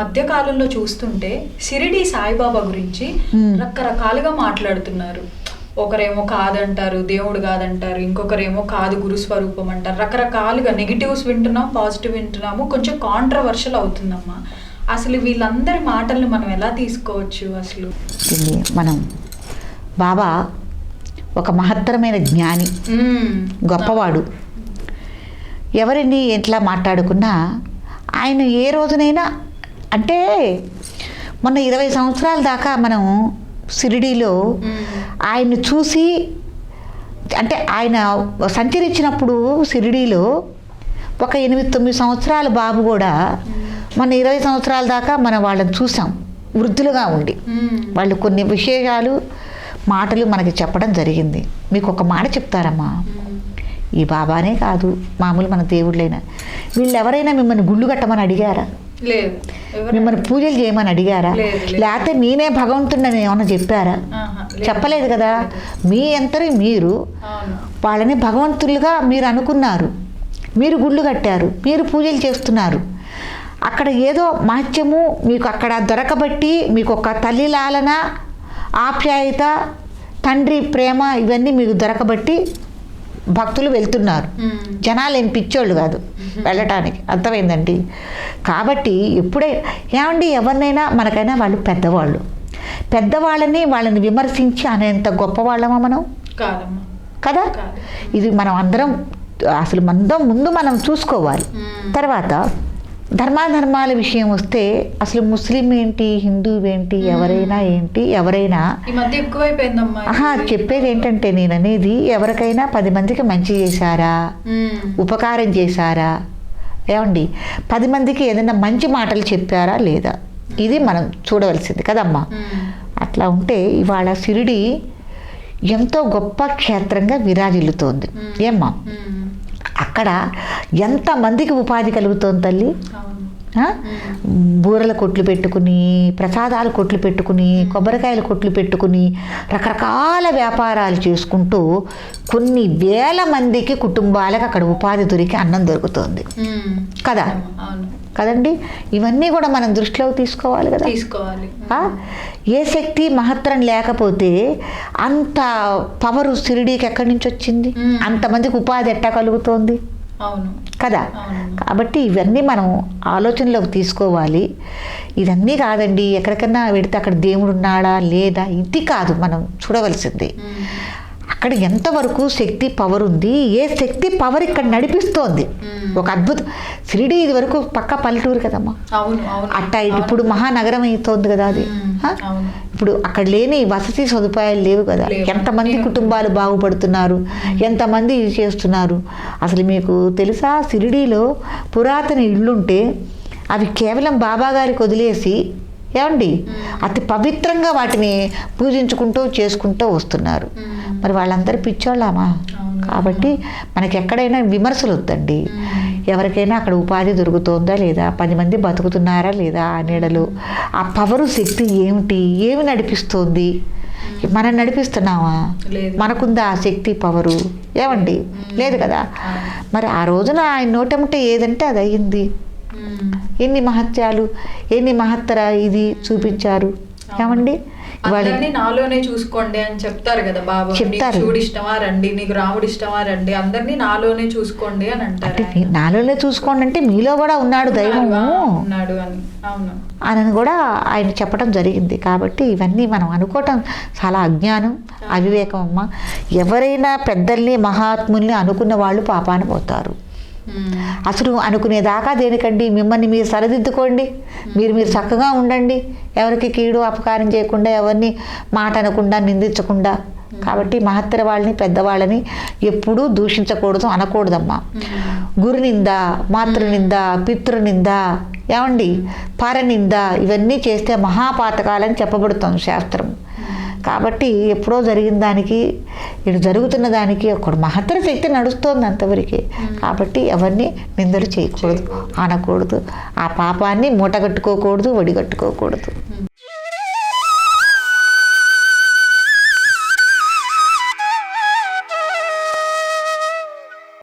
మధ్య కాలంలో చూస్తుంటే షిరిడి సాయిబాబా గురించి. రకరకాలుగా మాట్లాడుతున్నారు. ఒకరేమో కాదంటారు దేవుడు కాదంటారు ఇంకొకరేమో కాదు గురు స్వరూపం అంటారు. రకరకాలుగా నెగిటివ్స్ వింటున్నాం పాజిటివ్ వింటున్నాము కొంచెం కాంట్రవర్షియల్ అవుతుందమ్మా. అసలు వీళ్ళందరి మాటల్ని మనం ఎలా తీసుకోవచ్చు అసలు? మనం బాబా ఒక మహత్తరమైన జ్ఞాని. గొప్పవాడు. ఎవరిని ఎట్లా మాట్లాడుకున్నా ఆయన ఏ రోజునైనా అంటే మొన్న ఇరవై సంవత్సరాల దాకా మనం షిరిడీలో. ఆయన్ని చూసి అంటే ఆయన సంచరించినప్పుడు షిరిడీలో ఒక ఎనిమిది తొమ్మిది సంవత్సరాల బాబు కూడా మన ఇరవై సంవత్సరాల దాకా మనం వాళ్ళని చూసాం. వృద్ధులుగా ఉండి. వాళ్ళు కొన్ని విషయాలు మాటలు మనకి చెప్పడం జరిగింది. మీకు ఒక మాట చెప్తారమ్మా. మ్మ్. ఈ బాబానే కాదు మామూలు మన దేవుళ్ళైనా. వీళ్ళు ఎవరైనా మిమ్మల్ని గుళ్ళు కట్టమని అడిగారా? మిమ్మల్ని పూజలు చేయమని అడిగారా. లేకపోతే నేనే భగవంతుడిని ఏమన్నా చెప్పారా. చెప్పలేదు కదా. మీ అంతరి మీరు వాళ్ళని భగవంతులుగా మీరు అనుకున్నారు. మీరు గుళ్ళు కట్టారు. మీరు పూజలు చేస్తున్నారు. అక్కడ ఏదో మహత్యము మీకు అక్కడ దొరకబట్టి మీకు ఒక తల్లి లాలన ఆప్యాయత తండ్రి ప్రేమ ఇవన్నీ మీకు దొరకబట్టి భక్తులు వెళ్తున్నారు. జనాలు ఏం పిచ్చోళ్ళు కాదు. వెళ్ళటానికి. అర్థమైందండి? కాబట్టి ఎప్పుడే ఏమండి ఎవరినైనా మనకైనా వాళ్ళు పెద్దవాళ్ళు. పెద్దవాళ్ళని వాళ్ళని విమర్శించి అనేంత గొప్పవాళ్ళమా మనం? కదా. ఇది మనం అందరం అసలు మందం ముందు మనం చూసుకోవాలి. తర్వాత ధర్మాధర్మాల విషయం వస్తే అసలు ముస్లిం ఏంటి హిందూ ఏంటి ఎవరైనా ఏంటి ఎవరైనా చెప్పేది ఏంటంటే నేను అనేది ఎవరికైనా పది మందికి మంచి చేశారా. ఉపకారం చేశారా ఏమండి పది మందికి ఏదైనా మంచి మాటలు చెప్పారా లేదా ఇది మనం చూడవలసింది కదమ్మా మ్మ్. అట్లా ఉంటే ఇవాళ షిరిడి ఎంతో గొప్ప క్షేత్రంగా విరాజిల్లుతోంది మ్మ్. ఏమ్మా మ్మ్. అక్కడ ఎంతమందికి ఉపాధి కలుగుతోంది తల్లి? బూరల కొట్లు పెట్టుకుని ప్రసాదాల కొట్లు పెట్టుకుని కొబ్బరికాయల కొట్లు పెట్టుకుని రకరకాల వ్యాపారాలు చేసుకుంటూ కొన్ని వేల మందికి కుటుంబాలకు అక్కడ ఉపాధి దొరికి అన్నం దొరుకుతోంది. కదా? కదండి? ఇవన్నీ కూడా మనం దృష్టిలోకి తీసుకోవాలి కదా? తీసుకోవాలి? ఏ శక్తి మహత్తరం లేకపోతే అంత పవరు షిరిడీకి ఎక్కడి నుంచి వచ్చింది. అంతమందికి ఉపాధి ఎట్టా కలుగుతోంది కదా? కాబట్టి ఇవన్నీ మనం ఆలోచనలోకి తీసుకోవాలి. ఇవన్నీ కాదండి ఎక్కడికన్నా వెడితే అక్కడ దేవుడు ఉన్నాడా లేదా? ఇది కాదు మనం చూడవలసింది. అక్కడ ఎంతవరకు శక్తి పవర్ ఉంది? ఏ శక్తి పవర్ ఇక్కడ నడిపిస్తోంది. ఒక అద్భుతం షిరిడి ఇది వరకు పక్క పల్లెటూరు కదమ్మా. అట్టా ఇప్పుడు మహానగరం అవుతోంది కదా అది. ఇప్పుడు అక్కడ లేని వసతి సదుపాయాలు లేవు కదా. ఎంతమంది. కుటుంబాలు బాగుపడుతున్నారు? ఎంతమంది ఇది చేస్తున్నారు? అసలు మీకు తెలుసా? షిరిడీలో పురాతన ఇళ్ళుంటే అవి కేవలం బాబా గారికి వదిలేసి ఏమండి అతి పవిత్రంగా వాటిని పూజించుకుంటూ చేసుకుంటూ వస్తున్నారు. మరి వాళ్ళందరూ పిచ్చోళ్ళామా. కాబట్టి మనకి ఎక్కడైనా విమర్శలు వద్దండి. ఎవరికైనా అక్కడ ఉపాధి దొరుకుతోందా లేదా పది మంది బతుకుతున్నారా లేదా ఆ నీడలో ఆ పవరు శక్తి ఏమిటి ఏమి నడిపిస్తోంది మనం నడిపిస్తున్నామా. మనకుందా ఆ శక్తి పవరు ఏమండి లేదు కదా. మరి ఆ రోజున ఆయన నోటముంటే ఏదంటే అది అయ్యింది. ఎన్ని మహత్యాలు ఎన్ని మహత్తర ఇది చూపించారు? ఏమండి? నాలోనే చూసుకోండి అని చెప్తారు కదా బాబా. చెప్తారు. ఇష్టమా రండి నీకు రాముడు ఇష్టమా రండి అందరినీ నాలోనే చూసుకోండి అని అంటారు నాలోనే చూసుకోండి అంటే మీలో కూడా ఉన్నాడు దైవము. ఉన్నాడు అని. అవును. అని కూడా ఆయన చెప్పడం జరిగింది. కాబట్టి ఇవన్నీ మనం అనుకోవటం చాలా అజ్ఞానం అవివేకం అమ్మ ఎవరైనా పెద్దల్ని మహాత్ముల్ని అనుకున్న వాళ్ళు పాపాన పోతారు. అసలు అనుకునేదాకా దేనికండి? మిమ్మల్ని మీరు సరిదిద్దుకోండి. మీరు మీరు చక్కగా ఉండండి. ఎవరికి కీడు అపకారం చేయకుండా ఎవరిని మాట అనకుండా నిందించకుండా. కాబట్టి మహత్తర వాళ్ళని పెద్దవాళ్ళని ఎప్పుడూ దూషించకూడదు అనకూడదమ్మా. గురు నింద మాతృ నింద పితృ నింద ఏమండి పరనింద ఇవన్నీ చేస్తే మహాపాతకాలని చెప్పబడుతుంది శాస్త్రం కాబట్టి ఎప్పుడో జరిగిన దానికి ఇటు జరుగుతున్న దానికి ఒక మహత్తర శక్తి నడుస్తోంది అంతవరకే. కాబట్టి ఎవరిని నిందలు చేయకూడదు అనకూడదు ఆ పాపాన్ని మూటగట్టుకోకూడదు వడిగట్టుకోకూడదు.